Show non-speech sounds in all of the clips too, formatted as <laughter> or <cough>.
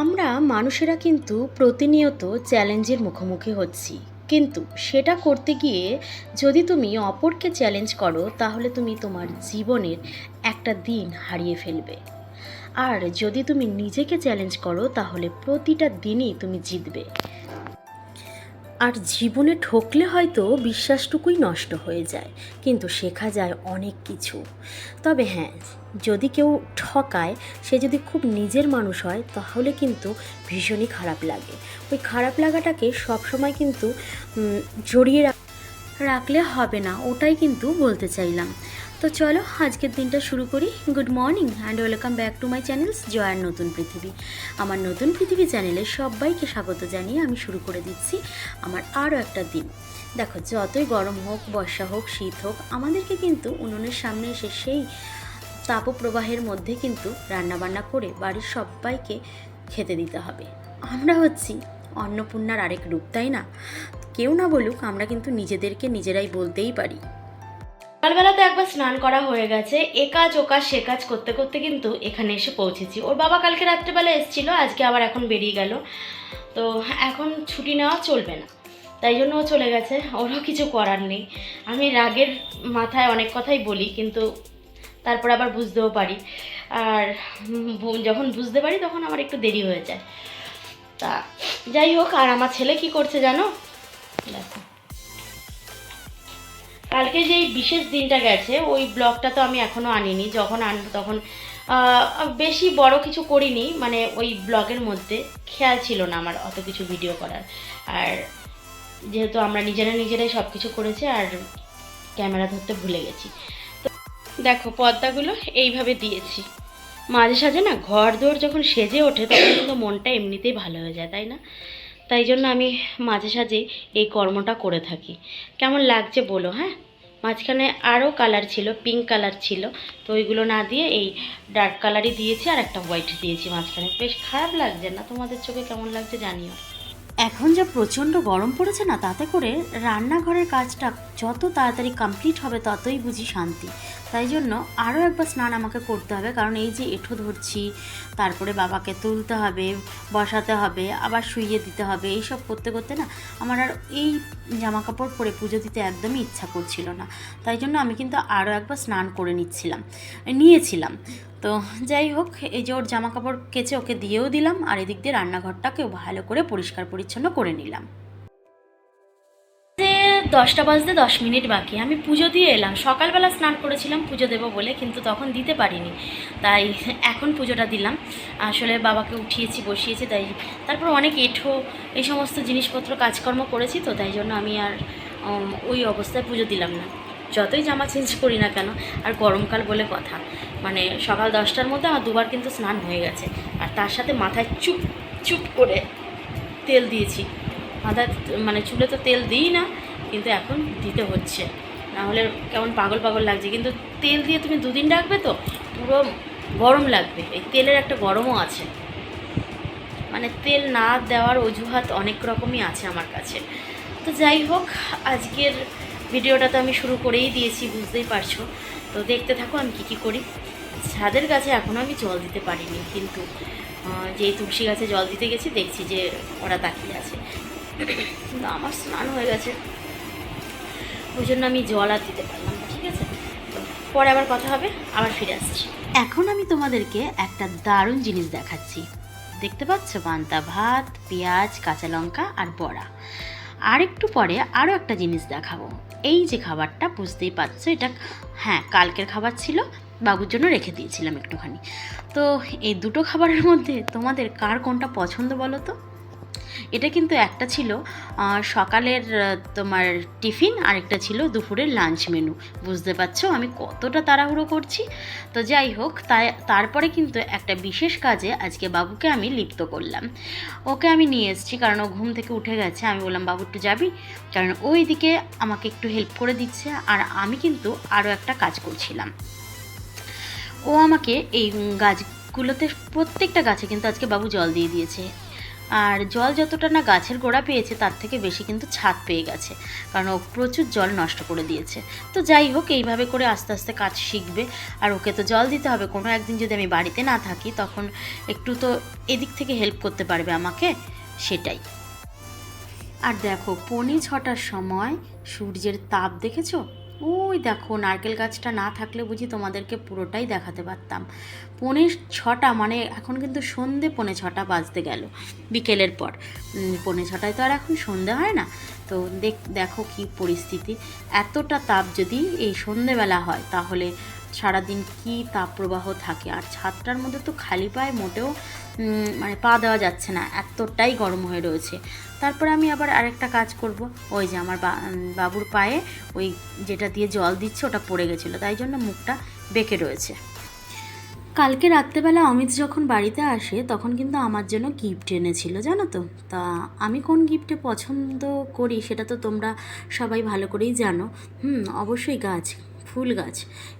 আমরা মানুষেরা কিন্তু প্রতিনিয়ত চ্যালেঞ্জের মুখোমুখি হচ্ছি। কিন্তু সেটা করতে গিয়ে যদি তুমি অপরকে চ্যালেঞ্জ করো, তাহলে তুমি তোমার জীবনের একটা দিন হারিয়ে ফেলবে। আর যদি তুমি নিজেকে চ্যালেঞ্জ করো, তাহলে প্রতিটা দিনই তুমি জিতবে। আর জীবনে ঠকলে হয়তো বিশ্বাসটুকুই নষ্ট হয়ে যায়, কিন্তু শেখা যায় অনেক কিছু। তবে হ্যাঁ যদি কেউ ঠকায়, সে যদি খুব নিজের মানুষ হয়, তাহলে কিন্তু ভীষণই খারাপ লাগে। ওই খারাপ লাগাটাকে সবসময় কিন্তু জড়িয়ে রাখলে হবে না, ওটাই কিন্তু বলতে চাইলাম। তো চলো, আজকের দিনটা শুরু করি। Good morning and welcome back to my channels জয়ার নতুন পৃথিবী। আমার নতুন পৃথিবী চ্যানেলে সবাইকে স্বাগত জানিয়ে আমি শুরু করে দিচ্ছি আমার আরও একটা দিন। দেখো, যতই গরম হোক, বর্ষা হোক, শীত হোক, আমাদেরকে কিন্তু উনুনের সামনে এসে সেই তাপপ্রবাহের মধ্যে কিন্তু রান্নাবান্না করে বাড়ির সবাইকে খেতে দিতে হবে। আমরা হচ্ছি অন্নপূর্ণার আরেক রূপ, তাই না? কেউ না বলুক, আমরা কিন্তু নিজেদেরকে নিজেরাই বলতেই পারি। সকালবেলাতে একবার স্নান করা হয়ে গেছে। এ কাজ, ও কাজ, সে কাজ করতে করতে কিন্তু এখানে এসে পৌঁছেছি। ওর বাবা কালকে রাত্রেবেলা এসেছিল, আজকে আবার এখন বেরিয়ে গেল। তো এখন ছুটি নেওয়া চলবে না। তাই জন্য ও চলে গেছে। ওরও কিছু করার নেই। আমি রাগের মাথায় অনেক কথাই বলি, কিন্তু তারপর আবার বুঝতেও পারি। আর যখন বুঝতে পারি, তখন আমার একটু দেরি হয়ে যায়। তা যাই হোক, আর আমার ছেলে কি করছে জানো? দেখো। কালকে যেই বিশেষ দিনটা গেছে, ওই ব্লগটা তো আমি এখনও আনিনি। যখন আনব তখন বেশি বড় কিছু করিনি মানে ওই ব্লগের মধ্যে খেয়াল ছিল না আমার অত কিছু ভিডিও করার। আর যেহেতু আমরা নিজেরা নিজেরাই সব কিছু করেছি, আর ক্যামেরা ধরতে ভুলে গেছি। তো দেখো, পর্দাগুলো এইভাবে দিয়েছি। মাঝে সাঝে না ঘর দোর যখন সেজে ওঠে, তখন কিন্তু মনটা এমনিতেই ভালো হয়ে যায়, তাই না? তাই জন্য আমি মাঝে সাঝে এই কর্মটা করে থাকি। কেমন লাগছে বলো হ্যাঁ? মাঝখানে আরও কালার ছিল পিঙ্ক কালার ছিল। তো ওইগুলো না দিয়ে এই ডার্ক কালারই দিয়েছি আর একটা হোয়াইট দিয়েছি মাঝখানে। বেশ খারাপ লাগছে না? তোমাদের চোখে কেমন লাগছে জানিও। এখন যা প্রচণ্ড গরম পড়েছে না, তাতে করে রান্নাঘরের কাজটা যত তাড়াতাড়ি কমপ্লিট হবে ততই বুঝি শান্তি। তাই জন্য আরও একবার স্নান আমাকে করতে হবে, কারণ এই যে এঁঠো ধরছি, তারপরে বাবাকে তুলতে হবে, বসাতে হবে, আবার শুইয়ে দিতে হবে, এইসব করতে করতে না আমার আর এই জামা কাপড় পরে পুজো দিতে একদমই ইচ্ছা করছিল না। তাই জন্য আমি কিন্তু আরও একবার স্নান করে নিচ্ছিলাম, নিয়েছিলাম। তো যাই হোক, এই যে ওর জামা কাপড় কেচে ওকে দিয়েও দিলাম আর এদিক দিয়ে রান্নাঘরটাকেও ভালো করে পরিষ্কার পরিচ্ছন্ন করে নিলাম। দশটা বাজতে দশ মিনিট বাকি। আমি পুজো দিয়ে এলাম। সকালবেলা স্নান করেছিলাম, পুজো দেবো বলে, কিন্তু তখন দিতে পারিনি। তাই এখন পুজোটা দিলাম। আসলে বাবাকে উঠিয়েছি, বসিয়েছি, তাই তারপর অনেক এঁঠো, এই সমস্ত জিনিসপত্র কাজকর্ম করেছি তো, তাই জন্য আমি আর ওই অবস্থায় পুজো দিলাম না। যতই জামা চেঞ্জ করি না কেন, আর গরমকাল বলে কথা। মানে সকাল দশটার মধ্যে আমার দুবার কিন্তু স্নান হয়ে গেছে। আর তার সাথে মাথায় চুপ চুপ করে তেল দিয়েছি। মাথায় মানে চুলে তো তেল দিই না, কিন্তু এখন দিতে হচ্ছে। না হলে কেমন পাগল পাগল লাগছে। কিন্তু তেল দিয়ে তুমি দুদিন রাখবে তো, পুরো গরম লাগবে। এই তেলের একটা গরমও আছে। মানে তেল না দেওয়ার অজুহাত অনেক রকমই আছে আমার কাছে। তো যাই হোক, আজকের ভিডিওটা তো আমি শুরু করেই দিয়েছি, বুঝতেই পারছ। তো দেখতে থাকো আমি কী কী করি। ছাদের গাছে এখনও আমি জল দিতে পারিনি, কিন্তু যেই তুলসী গাছে জল দিতে গেছি, দেখছি যে ওরা তাকিয়ে আছে। কিন্তু আমার স্নান হয়ে গেছে। ওই জন্য আমি জল আর দিতে পারলাম ঠিক আছে? পরে আবার কথা হবে, আবার ফিরে আসছি। এখন আমি তোমাদেরকে একটা দারুণ জিনিস দেখাচ্ছি। দেখতে পাচ্ছ? পান্তা ভাত, পেঁয়াজ, কাঁচা লঙ্কা আর বড়া। আর একটু পরে আরও একটা জিনিস দেখাবো। এই যে খাবারটা বুঝতেই পারছ, এটা হ্যাঁ কালকের খাবার ছিল, বাবুর জন্য রেখে দিয়েছিলাম একটুখানি। তো এই দুটো খাবারের মধ্যে তোমাদের কার কোনটা পছন্দ বলো তো? এটা কিন্তু একটা ছিল সকালের তোমার টিফিন আর একটা ছিল দুপুরের লাঞ্চ মেনু। বুঝতে পারছ? আমি কতটা তাড়াহুড়ো করছি? তো যাই হোক, তাই, তারপরে কিন্তু একটা বিশেষ কাজে আজকে বাবুকে আমি লিপ্ত করলাম। ওকে আমি নিয়ে এসেছি, কারণ ও ঘুম থেকে উঠে গেছে। আমি বললাম, বাবু, একটু যাবি? কারণ ওই দিকে আমাকে একটু হেল্প করে দিচ্ছে, আর আমি কিন্তু আরও একটা কাজ করছিলাম। ও আমাকে এই গাছগুলোতে, প্রত্যেকটা গাছে কিন্তু আজকে বাবু জল দিয়ে দিয়েছে। আর জল যতটা না গাছের গোড়া পেয়েছে, তার থেকে বেশি কিন্তু ছাদ পেয়ে গেছে, কারণ ও প্রচুর জল নষ্ট করে দিয়েছে। তো যাই হোক, এইভাবে করে আস্তে আস্তে কাজ শিখবে। আর ওকে তো জল দিতে হবে, কোনো একদিন যদি আমি বাড়িতে না থাকি, তখন একটু তো এদিক থেকে হেল্প করতে পারবে আমাকে, সেটাই। আর দেখো, পৌনে ছটার সময় সূর্যের তাপ দেখেছ? ওই দেখো, নারকেল গাছটা না থাকলে বুঝি তোমাদেরকে পুরোটাই দেখাতে পারতাম। পৌনে ছটা মানে এখন কিন্তু সন্ধে পৌনে ছটা বাজতে গেল বিকেলের পর। পনে ছটায় তো আর এখন সন্ধে হয় না। তো দেখ, দেখো কি পরিস্থিতি। এতটা তাপ যদি এই সন্ধেবেলা হয়, তাহলে সারাদিন কি তাপপ্রবাহ থাকে? আর ছাদটার মধ্যে তো খালি পায়ে মোটেও মানে পা দেওয়া যাচ্ছে না, এতটাই গরম হয়ে রয়েছে। তারপরে আমি আবার আরেকটা কাজ করব। ওই যে আমার বাবুর পায়ে ওই যেটা দিয়ে জল দিচ্ছে ওটা পড়ে গেছিল, তাই জন্য মুখটা বেঁকে রয়েছে। কালকে রাত্রেবেলা অমিত যখন বাড়িতে আসে, তখন কিন্তু আমার জন্য গিফট এনেছিল, জানো তো? তা আমি কোন গিফটে পছন্দ করি সেটা তো তোমরা সবাই ভালো করেই জানো। হুম, অবশ্যই গাছ। ফুল গাছ।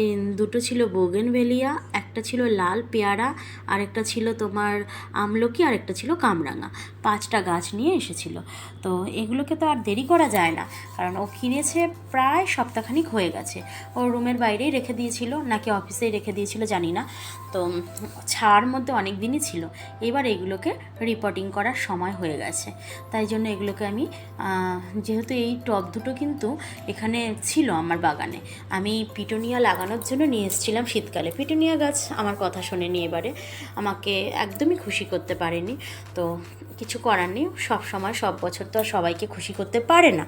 এই দুটো ছিল বোগেনভেলিয়া, একটা ছিল লাল পেয়ারা আর একটা ছিল তোমার আমলকি আর একটা ছিল কামরাঙা। পাঁচটা গাছ নিয়ে এসেছিল। তো এগুলোকে তো আর দেরি করা যায় না, কারণ ও কিনেছে প্রায় সপ্তাহখানিক হয়ে গেছে। ও রুমের বাইরেই রেখে দিয়েছিল, নাকি অফিসেই রেখে দিয়েছিল জানি না। তো ছাড় মধ্যে অনেক দিনই ছিল। এবার এগুলোকে রিপোর্টিং করার সময় হয়ে গেছে। তাই জন্য এগুলোকে আমি যেহেতু এই টব দুটো কিন্তু এখানে ছিল আমার বাগানে, আমি পিটোনিয়া লাগানোর জন্য নিয়ে এসেছিলাম শীতকালে। পিটোনিয়া গাছ আমার কথা শোনেনি এবারে। আমাকে একদমই খুশি করতে পারেনি। তো কিছু করার নেই। সব সময়, সব বছর তো আর সবাইকে খুশি করতে পারে না।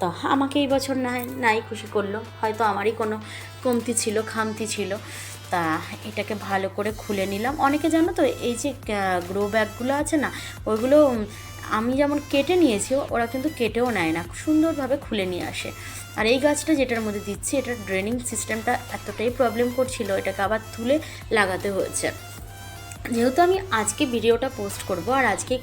তো আমাকে এই বছর নাই নাই খুশি করল। হয়তো আমারই কোনো কমতি ছিল, খামতি ছিল। তা এটাকে ভালো করে খুলে নিলাম। অনেকে জানো তো, এই যে গ্রো ব্যাগগুলো আছে না ওইগুলো আমি যেমন কেটে নিয়েছি, ওরা কিন্তু কেটেও নেয় না। সুন্দরভাবে খুলে নিয়ে আসে। আর এই গাছটা যেটার মধ্যে দিচ্ছি, এটার ড্রেনিং সিস্টেমটা এতটাই প্রবলেম করছিল, এটাকে আবার তুলে লাগাতে হয়েছে। যেহেতু আমি আজকে ভিডিওটা পোস্ট করব আর আজকে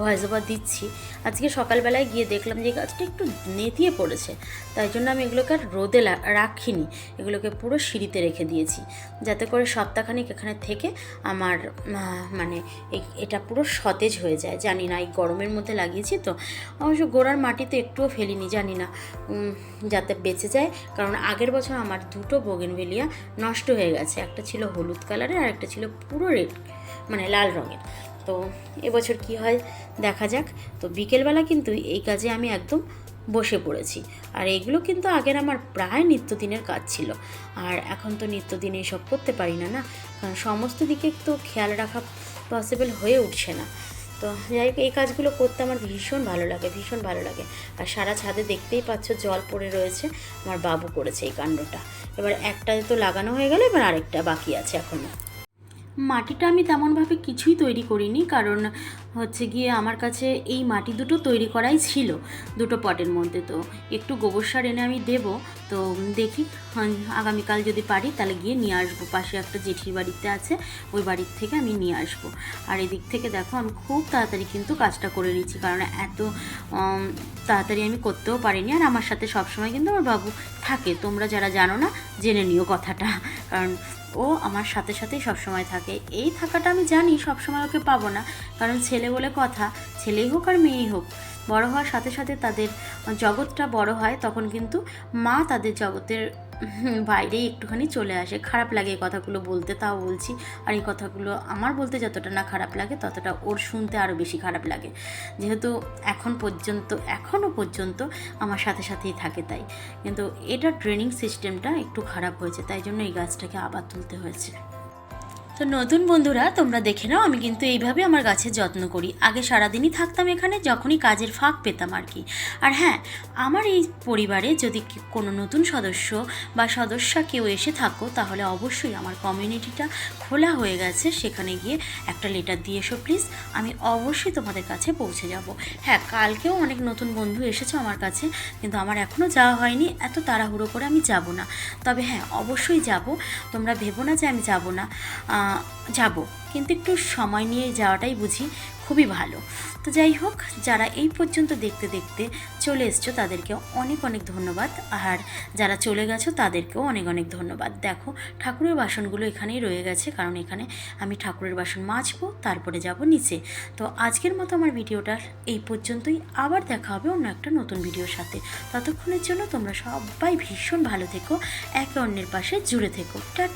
ভয়েস ওভার দিচ্ছি, আজকে সকালবেলায় গিয়ে দেখলাম যে গাছটা একটু নেতিয়ে পড়েছে, তাই জন্য আমি এগুলোকে আর রোদে রাখিনি, এগুলোকে পুরো সিঁড়িতে রেখে দিয়েছি, যাতে করে সপ্তাহখানিক এখানে থেকে আমার মানে এটা পুরো সতেজ হয়ে যায়, জানি না, এই গরমের মধ্যে লাগিয়েছি তো, অবশ্য গোড়ার মাটিতে একটুও ফেলিনি, জানি না যাতে বেঁচে যায়, কারণ আগের বছর আমার দুটো বোগেনভেলিয়া নষ্ট হয়ে গেছে, একটা ছিল হলুদ কালারের আর একটা ছিল পুরো রেড মানে লাল রঙের। তো এবছর কি হয় দেখা যাক। তো বিকেলবেলা কিন্তু এই কাজে আমি একদম বসে পড়েছি। আর এগুলো কিন্তু আগের আমার প্রায় নিত্যদিনের কাজ ছিল। আর এখন তো নিত্যদিনে এসব করতে পারি না না? কারণ সমস্ত দিকে তো খেয়াল রাখা পসিবল হয়ে উঠছে না। তো যাই হোক, এই কাজগুলো করতে আমার ভীষণ ভালো লাগে, ভীষণ ভালো লাগে। আর সারা ছাদে দেখতেই পাচ্ছ জল পড়ে রয়েছে। আমার বাবু করেছে এই কাণ্ডটা। এবার একটা তো লাগানো হয়ে গেল, এবার আরেকটা বাকি আছে এখনও মাটিটা আমি তেমনভাবে কিছুই তৈরি করিনি কারণ হচ্ছে গিয়ে আমার কাছে এই মাটি দুটো তৈরি করাই ছিল দুটো পটের মধ্যে। তো একটু গোবর সার এনে আমি দেব তো দেখি হ্যাঁ, আগামীকাল যদি পারি তাহলে গিয়ে নিয়ে আসব। পাশে একটা জেঠির বাড়িতে আছে ওই বাড়ির থেকে আমি নিয়ে আসব। আর এদিক থেকে দেখো আমি খুব তাড়াতাড়ি কিন্তু কাজটা করে নিচ্ছি কারণ এত তাড়াতাড়ি আমি করতেও পারিনি। আর আমার সাথে সবসময় কিন্তু আমার বাবু থাকে তোমরা যারা জানো না জেনে নিও কথাটা। কারণ ও আমার সাথে সাথেই সবসময় থাকে। এই থাকাটা আমি জানি, সবসময় ওকে পাবো না। কারণ ছেলে বলে কথা, ছেলেই হোক আর মেয়েই হোক। বড় হওয়ার সাথে সাথে তাদের জগৎটা বড় হয়, তখন কিন্তু মা তাদের জগতের <laughs> হুম, বাইরেই একটুখানি চলে আসে। খারাপ লাগে এই কথাগুলো বলতে তাও বলছি। আর এই কথাগুলো আমার বলতে যতটা না খারাপ লাগে ততটা ওর শুনতে আরও বেশি খারাপ লাগে। যেহেতু এখন পর্যন্ত এখনও পর্যন্ত আমার সাথে সাথেই থাকে তাই। কিন্তু এটা ট্রেনিং সিস্টেমটা একটু খারাপ হয়েছে তাই জন্য এই গাছটাকে আবার তুলতে হয়েছে। তো নতুন বন্ধুরা, তোমরা দেখে নাও, আমি কিন্তু এইভাবে আমার গাছের যত্ন করি। আগে সারাদিনই থাকতাম এখানে, যখনই কাজের ফাঁক পেতাম আর কি। আর হ্যাঁ আমার এই পরিবারে যদি কোনো নতুন সদস্য বা সদস্যা কেউ এসে থাকো, তাহলে অবশ্যই আমার কমিউনিটিটা খোলা হয়ে গেছে। সেখানে গিয়ে একটা লেটার দিয়ে এসো প্লিজ আমি অবশ্যই তোমাদের কাছে পৌঁছে যাব। হ্যাঁ কালকেও অনেক নতুন বন্ধু এসেছে আমার কাছে, কিন্তু আমার এখনও যাওয়া হয়নি। এত তাড়াহুড়ো করে আমি যাব না। তবে হ্যাঁ অবশ্যই যাব। তোমরা ভেবো না যে আমি যাব না। যাব। কিন্তু একটু সময় নিয়ে যাওয়াটাই বুঝি খুবই ভালো। তো যাই হোক, যারা এই পর্যন্ত দেখতে দেখতে চলে এসছো তাদেরকে অনেক অনেক ধন্যবাদ। আর যারা চলে গেছো, তাদেরকেও অনেক অনেক ধন্যবাদ। দেখো, ঠাকুরের বাসনগুলো এখানেই রয়ে গেছে, কারণ এখানে আমি ঠাকুরের বাসন মাজবো, তারপরে যাব নিচে। তো আজকের মতো আমার ভিডিওটা এই পর্যন্তই। আবার দেখা হবে অন্য একটা নতুন ভিডিওর সাথে। ততক্ষণের জন্য তোমরা সবাই ভীষণ ভালো থেকো, একে অন্যের পাশে জুড়ে থেকো। টাটা।